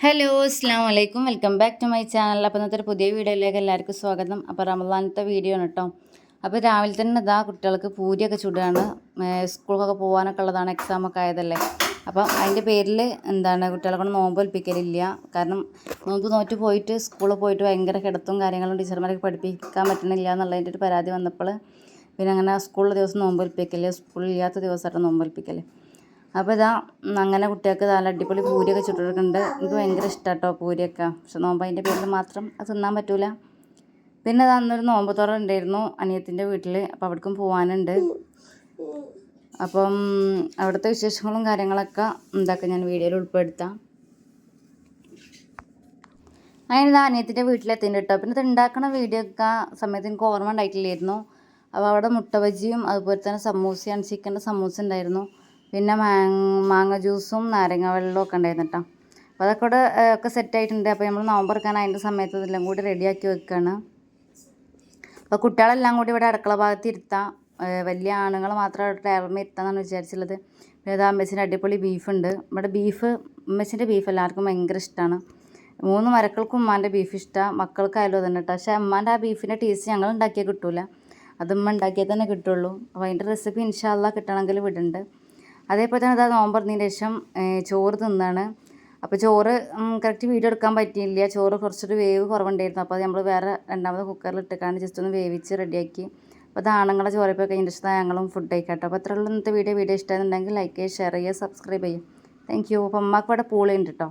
Hello അസ്സാം വലൈക്കും welcome back to my channel അപ്പോൾ ഇന്നത്തെ പുതിയ വീഡിയോയിലേക്ക് എല്ലാവർക്കും സ്വാഗതം. അപ്പോൾ റമദാനത്തെ വീഡിയോ ആണ് കേട്ടോ അപ്പോൾ രാവിലെ തന്നെ ഇതാ കുട്ടികൾക്ക് പൂരിയൊക്കെ ചുടുകയാണ് സ്കൂളൊക്കെ പോകാനൊക്കെ ഉള്ളതാണ് എക്സാമൊക്കെ ആയതല്ലേ. അപ്പം അതിന്റെ പേരിൽ എന്താണ് കുട്ടികളെ നോമ്പ് ഒൽപ്പിക്കലില്ല കാരണം നോമ്പ് നോറ്റ് പോയിട്ട് സ്കൂളിൽ പോയിട്ട് ഭയങ്കര കിടത്തും കാര്യങ്ങളും ടീച്ചർമാരൊക്കെ പഠിപ്പിക്കാൻ പറ്റണില്ല എന്നുള്ളതിന്റെ ഒരു പരാതി വന്നപ്പോൾ പിന്നെ അങ്ങനെ സ്കൂളിലെ ദിവസം നോമ്പ് ഒൽപ്പിക്കൽ സ്കൂളില്ലാത്ത ദിവസമായിട്ട് നോമ്പ് ഒൽപ്പിക്കൽ അപ്പോൾ ഇതാ അങ്ങനെ കുട്ടികൾക്ക് നല്ല അടിപൊളി പൂരിയൊക്കെ ചുട്ടെടുക്കുന്നുണ്ട്. എനിക്ക് ഭയങ്കര ഇഷ്ടമാണ് കേട്ടോ പൂരിയൊക്കെ. പക്ഷെ നോമ്പ് അതിന്റെ പേരിൽ മാത്രം അത് തിന്നാൻ പറ്റൂല. പിന്നെ അത് അന്നൊരു നോമ്പ് തുറ ഉണ്ടായിരുന്നു അനിയത്തിന്റെ വീട്ടിൽ അപ്പോൾ അവിടേക്കും പോകാനുണ്ട് അപ്പം അവിടുത്തെ വിശേഷങ്ങളും കാര്യങ്ങളൊക്കെ എന്താക്ക ഞാൻ വീഡിയോയിൽ ഉൾപ്പെടുത്താം. അങ്ങനെ ഇതാ അനിയത്തിന്റെ വീട്ടിലെത്തിന്റെ കേട്ടോ പിന്നെ ഇത് ഉണ്ടാക്കണ വീഡിയോ ഒക്കെ സമയത്ത് എനിക്ക് ഓർമ്മ ഉണ്ടായിട്ടില്ലായിരുന്നു. അപ്പോൾ അവിടെ മുട്ട ബജിയും അതുപോലെ തന്നെ സമൂസയാണ് ചിക്കന്റെ സമൂസ ഉണ്ടായിരുന്നു. പിന്നെ മാങ്ങ ജ്യൂസും നാരങ്ങ വെള്ളവും ഒക്കെ ഉണ്ടായിരുന്നു കേട്ടോ അപ്പോൾ അതൊക്കെ കൂടെ ഒക്കെ സെറ്റായിട്ടുണ്ട് അപ്പോൾ നമ്മൾ നോമ്പ് എടുക്കാൻ അതിന്റെ സമയത്ത് ഇതെല്ലാം കൂടി റെഡിയാക്കി വെക്കുകയാണ് അപ്പോൾ കുട്ടികളെല്ലാം കൂടി ഇവിടെ അടുക്കള ഭാഗത്ത് ഇരുത്താം. വലിയ ആണുങ്ങൾ മാത്രം ടേബിളിൽ ഇരുത്താമെന്നാണ് വിചാരിച്ചുള്ളത്. പിന്നെ ഇത് അമ്മച്ചിന്റെ അടിപൊളി ബീഫുണ്ട് ഇവിടെ ബീഫ് അമ്മച്ചിന്റെ ബീഫ് എല്ലാവർക്കും ഭയങ്കര ഇഷ്ടമാണ് മൂന്ന് മരക്കൾക്കും ഉമ്മാന്റെ ബീഫ് ഇഷ്ടമാണ് മക്കൾക്കായാലും തന്നെ കേട്ടോ പക്ഷേ അമ്മാന്റെ ആ ബീഫിന്റെ ടേസ്റ്റ് ഞങ്ങൾ ഉണ്ടാക്കിയാൽ കിട്ടില്ല അതുമ്മ ഉണ്ടാക്കിയാൽ തന്നെ കിട്ടുള്ളൂ. അപ്പോൾ അതിന്റെ റെസിപ്പി ഇൻഷാല്ല കിട്ടണമെങ്കിൽ വിടുന്നുണ്ട്. അതേപോലെ തന്നെ അതാ നോമ്പറന്നതിന് ശേഷം ചോറ് തിന്നാണ്. അപ്പോൾ ചോറ് കറക്റ്റ് വീഡിയോ എടുക്കാൻ പറ്റിയില്ല. ചോറ് കുറച്ചൊരു വേവ് കുറവുണ്ടായിരുന്നു. അപ്പോൾ അത് നമ്മൾ വേറെ രണ്ടാമത് കുക്കറിൽ ഇട്ടിട്ടാണ് ജസ്റ്റ് ഒന്ന് വേവിച്ച് റെഡിയാക്കി അപ്പോൾ അത് ആണുങ്ങളെ കഴിഞ്ഞ ശേഷം ഞങ്ങളും ഫുഡ് കഴിക്കട്ടോ അപ്പോൾ അത്രയുള്ള ഇന്നത്തെ വീഡിയോ വീഡിയോ ഇഷ്ടമായിരുന്നുണ്ടെങ്കിൽ ലൈക്ക് ചെയ്യുക ഷെയർ ചെയ്യുക സബ്സ്ക്രൈബ് ചെയ്യുക. താങ്ക് യു അപ്പോൾ അമ്മയ്ക്ക് ഇവിടെ പൂളുണ്ട് കേട്ടോ.